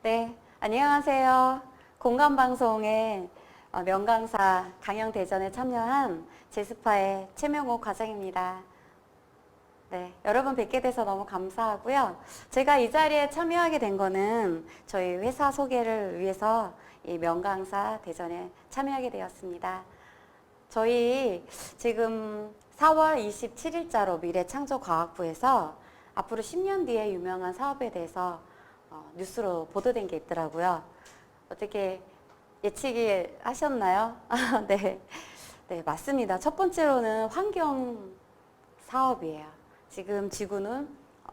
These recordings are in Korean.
네, 안녕하세요. 공감방송의 어, 명강사 강영대전에 참여한 제스파의 최명호 과장입니다. 네, 여러분 뵙게 돼서 너무 감사하고요. 제가 이 자리에 참여하게 된 거는 저희 회사 소개를 위해서 이 명강사 대전에 참여하게 되었습니다. 저희 지금 4월 27일자로 미래창조과학부에서 앞으로 10년 뒤에 유명한 사업에 대해서 어, 뉴스로 보도된 게 있더라고요. 어떻게 예측이 하셨나요? 아, 네. 네, 맞습니다. 첫 번째로는 환경 사업이에요. 지금 지구는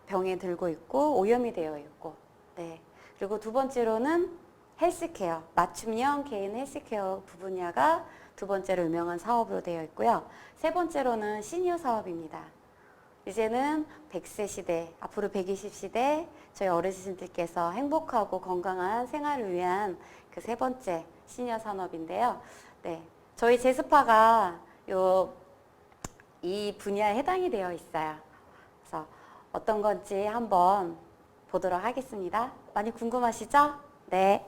병에 들고 있고 오염이 되어 있고, 네. 그리고 두 번째로는 헬스케어, 맞춤형 개인 헬스케어 부분야가 두 번째로 유명한 사업으로 되어 있고요. 세 번째로는 시니어 사업입니다. 이제는 100세 시대, 앞으로 120 시대 저희 어르신들께서 행복하고 건강한 생활을 위한 그 세 번째 시니어 산업인데요. 네. 저희 제스파가 요, 이 분야에 해당이 되어 있어요. 그래서 어떤 건지 한번 보도록 하겠습니다. 많이 궁금하시죠? 네.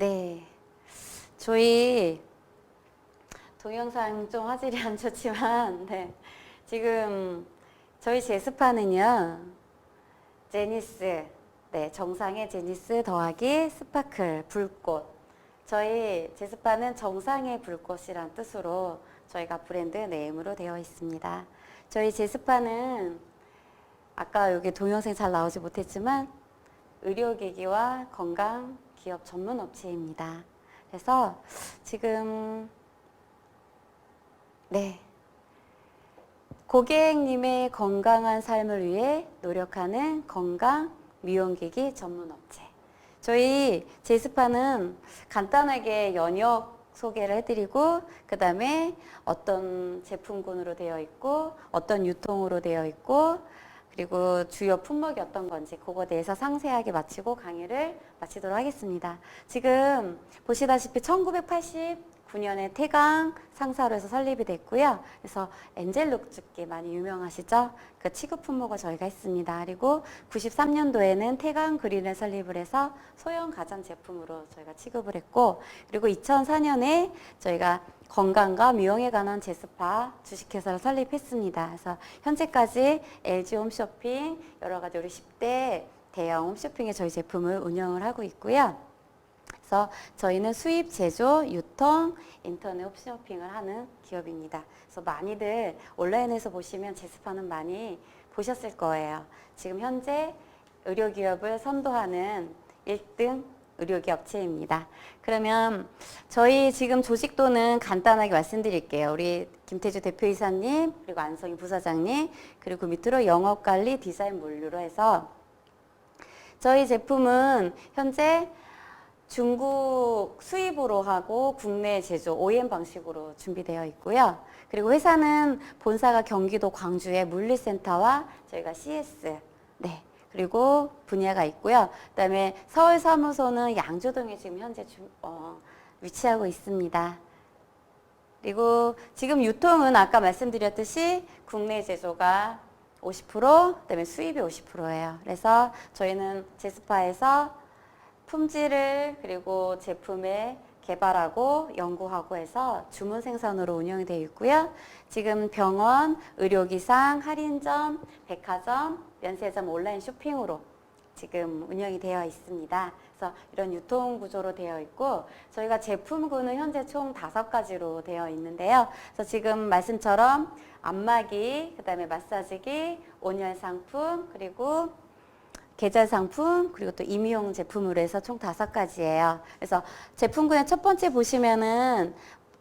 네. 저희 동영상 좀 화질이 안 좋지만, 네. 지금 저희 제스파는요, 제니스, 네, 정상의 제니스 더하기 스파클, 불꽃. 저희 제스파는 정상의 불꽃이란 뜻으로 저희가 브랜드 네임으로 되어 있습니다. 저희 제스파는 아까 여기 동영상 잘 나오지 못했지만 의료기기와 건강 기업 전문 업체입니다. 그래서 지금 네 고객님의 건강한 삶을 위해 노력하는 건강 미용기기 전문 업체. 저희 제스파는 간단하게 연역 소개를 해드리고 그 다음에 어떤 제품군으로 되어 있고 어떤 유통으로 되어 있고 그리고 주요 품목이 어떤 건지 그거에 대해서 상세하게 마치고 강의를 마치도록 하겠습니다. 지금 보시다시피 1989년에 태강 상사로 해서 설립이 됐고요. 그래서 엔젤 룩죽기 많이 유명하시죠? 그 취급 품목을 저희가 했습니다. 그리고 93년도에는 태강 그린을 설립을 해서 소형 가전 제품으로 저희가 취급을 했고 그리고 2004년에 저희가 건강과 미용에 관한 제스파 주식회사를 설립했습니다. 그래서 현재까지 LG 홈쇼핑 여러 가지 우리 10대 대형 홈쇼핑에 저희 제품을 운영을 하고 있고요. 그래서 저희는 수입, 제조, 유통, 인터넷 홈쇼핑을 하는 기업입니다. 그래서 많이들 온라인에서 보시면 제스파는 많이 보셨을 거예요. 지금 현재 의료기업을 선도하는 1등 의료기 업체입니다. 그러면 저희 지금 조직도는 간단하게 말씀드릴게요. 우리 김태주 대표이사님, 그리고 안성희 부사장님, 그리고 밑으로 영업관리, 디자인 물류로 해서 저희 제품은 현재 중국 수입으로 하고 국내 제조 OEM 방식으로 준비되어 있고요. 그리고 회사는 본사가 경기도 광주의 물리센터와 저희가 CS 네 그리고 분야가 있고요. 그다음에 서울 사무소는 양조동에 지금 현재 주, 어, 위치하고 있습니다. 그리고 지금 유통은 아까 말씀드렸듯이 국내 제조가 50%, 그다음에 수입이 50%예요. 그래서 저희는 제스파에서 품질을 그리고 제품을 개발하고 연구하고 해서 주문 생산으로 운영이 되어 있고요. 지금 병원, 의료기상, 할인점, 백화점, 면세점 온라인 쇼핑으로 지금 운영이 되어 있습니다. 그래서 이런 유통 구조로 되어 있고 저희가 제품군은 현재 총 다섯 가지로 되어 있는데요. 그래서 지금 말씀처럼 안마기, 그다음에 마사지기, 온열 상품, 그리고 계절 상품 그리고 또 임의용 제품으로 해서 총 다섯 가지예요. 그래서 제품군의 첫 번째 보시면은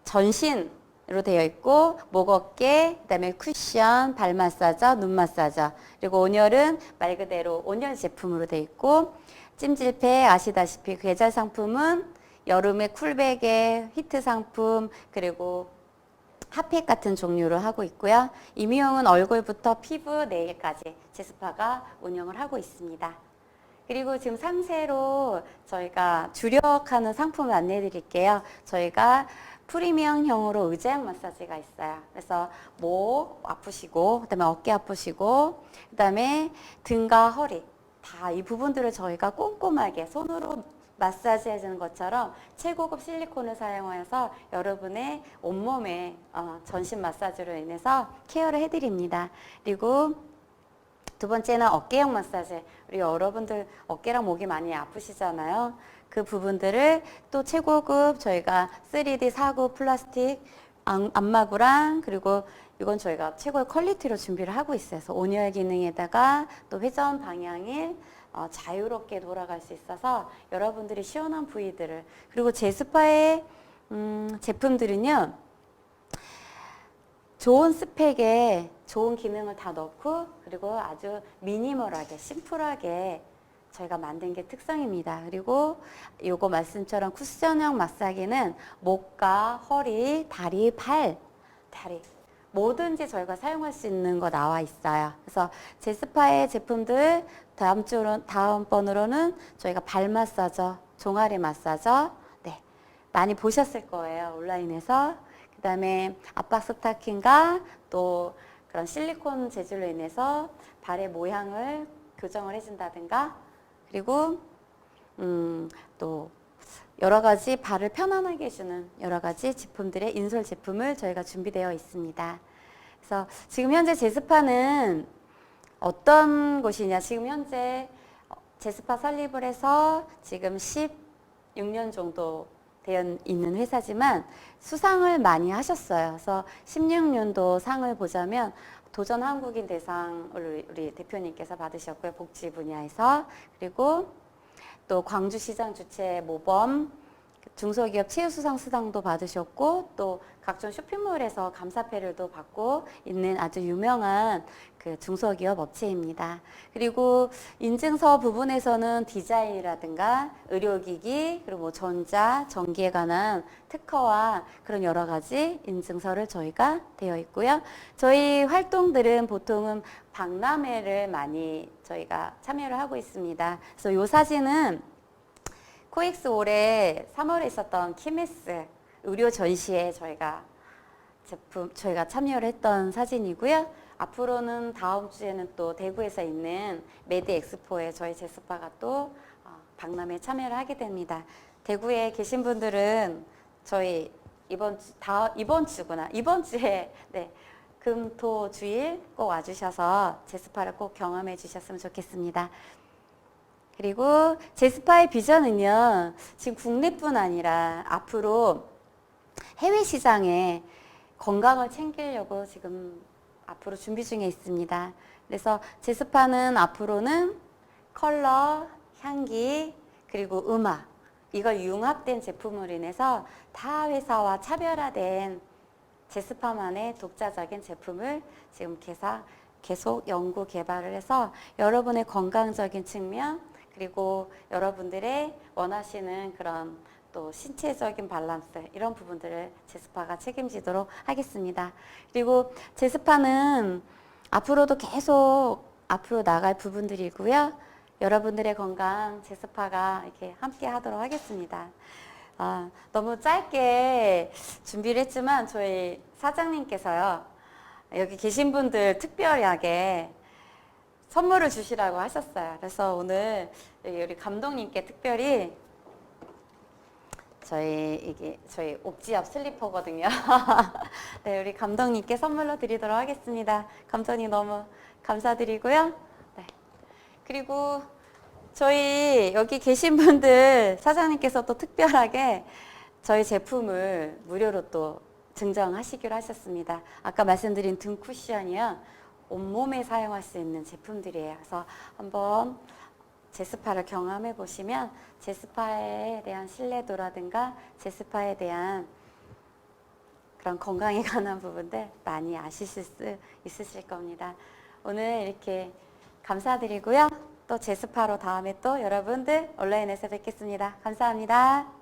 전신으로 되어 있고 목 어깨 그다음에 쿠션, 발 마사저, 눈 마사저 그리고 온열은 말 그대로 온열 제품으로 되어 있고 찜질팩 아시다시피 계절 상품은 여름에 쿨백에 히트 상품 그리고 핫팩 같은 종류로 하고 있고요. 임의용은 얼굴부터 피부, 네일까지 제스파가 운영을 하고 있습니다. 그리고 지금 상세로 저희가 주력하는 상품을 안내해 드릴게요. 저희가 프리미엄형으로 의자형 마사지가 있어요. 그래서 목 아프시고, 그다음에 어깨 아프시고, 그다음에 등과 허리 다 이 부분들을 저희가 꼼꼼하게 손으로 마사지 해주는 것처럼 최고급 실리콘을 사용하여서 여러분의 온몸에 어, 전신 마사지로 인해서 케어를 해드립니다. 그리고 두 번째는 어깨형 마사지. 우리 여러분들 어깨랑 목이 많이 아프시잖아요. 그 부분들을 또 최고급 저희가 3D 사구 플라스틱 안- 안마구랑 그리고 이건 저희가 최고의 퀄리티로 준비를 하고 있어요. 그래서 온열 기능에다가 또 회전 방향을 어, 자유롭게 돌아갈 수 있어서 여러분들이 시원한 부위들을 그리고 제 스파의 음, 제품들은요 좋은 스펙에 좋은 기능을 다 넣고 그리고 아주 미니멀하게 심플하게 저희가 만든 게 특성입니다. 그리고 요거 말씀처럼 쿠션형 마사기는 목과 허리, 다리, 팔, 다리 뭐든지 저희가 사용할 수 있는 거 나와 있어요. 그래서 제스파의 제품들 다음 주로 다음 번으로는 저희가 발 마사저, 종아리 마사저 네 많이 보셨을 거예요 온라인에서 그다음에 압박 스타킹과 또 그런 실리콘 재질로 인해서 발의 모양을 교정을 해준다든가 그리고 음, 또 여러 가지 발을 편안하게 해주는 여러 가지 제품들의 인솔 제품을 저희가 준비되어 있습니다. 그래서 지금 현재 제스파는 어떤 곳이냐? 지금 현재 어, 제스파 설립을 해서 지금 16년 정도 되어 있는 회사지만 수상을 많이 하셨어요. 그래서 16년도 상을 보자면 도전 한국인 대상을 우리 대표님께서 받으셨고요. 복지 분야에서. 그리고 또 광주시장 주최 모범 중소기업 최우수상 수상도 받으셨고 또 각종 쇼핑몰에서 감사패를도 받고 있는 아주 유명한 그 중소기업 업체입니다. 그리고 인증서 부분에서는 디자인이라든가 의료기기 그리고 뭐 전자 전기에 관한 특허와 그런 여러 가지 인증서를 저희가 되어 있고요. 저희 활동들은 보통은 박람회를 많이 저희가 참여를 하고 있습니다. 그래서 이 사진은 코엑스 올해 3월에 있었던 키메스 의료 전시에 저희가 제품 저희가 참여를 했던 사진이고요. 앞으로는 다음 주에는 또 대구에서 있는 메디 엑스포에 저희 제스파가 또 어, 박람회에 참여를 하게 됩니다. 대구에 계신 분들은 저희 이번 주, 다 이번 주구나 이번 주에 네 금토 주일 꼭 와주셔서 제스파를 꼭 경험해 주셨으면 좋겠습니다. 그리고 제스파의 비전은요, 지금 국내뿐 아니라 앞으로 해외 시장에 건강을 챙기려고 지금 앞으로 준비 중에 있습니다. 그래서 제스파는 앞으로는 컬러, 향기, 그리고 음악, 이걸 융합된 제품으로 인해서 타 회사와 차별화된 제스파만의 독자적인 제품을 지금 계속 연구 개발을 해서 여러분의 건강적인 측면 그리고 여러분들의 원하시는 그런 또 신체적인 밸런스 이런 부분들을 제스파가 책임지도록 하겠습니다. 그리고 제스파는 앞으로도 계속 앞으로 나갈 부분들이고요. 여러분들의 건강 제스파가 이렇게 함께 하도록 하겠습니다. 아, 너무 짧게 준비를 했지만 저희 사장님께서요. 여기 계신 분들 특별하게 선물을 주시라고 하셨어요. 그래서 오늘 우리 감독님께 특별히 저희 이게 저희 옥지압 슬리퍼거든요. 네, 우리 감독님께 선물로 드리도록 하겠습니다. 감독님 너무 감사드리고요. 네. 그리고 저희 여기 계신 분들 사장님께서 또 특별하게 저희 제품을 무료로 또 증정하시기로 하셨습니다. 아까 말씀드린 등 쿠션이요. 온몸에 사용할 수 있는 제품들이에요. 그래서 한번 제스파를 경험해 보시면 제스파에 대한 신뢰도라든가 제스파에 대한 그런 건강에 관한 부분들 많이 아시실 수 있으실 겁니다. 오늘 이렇게 감사드리고요. 또 제스파로 다음에 또 여러분들 온라인에서 뵙겠습니다. 감사합니다.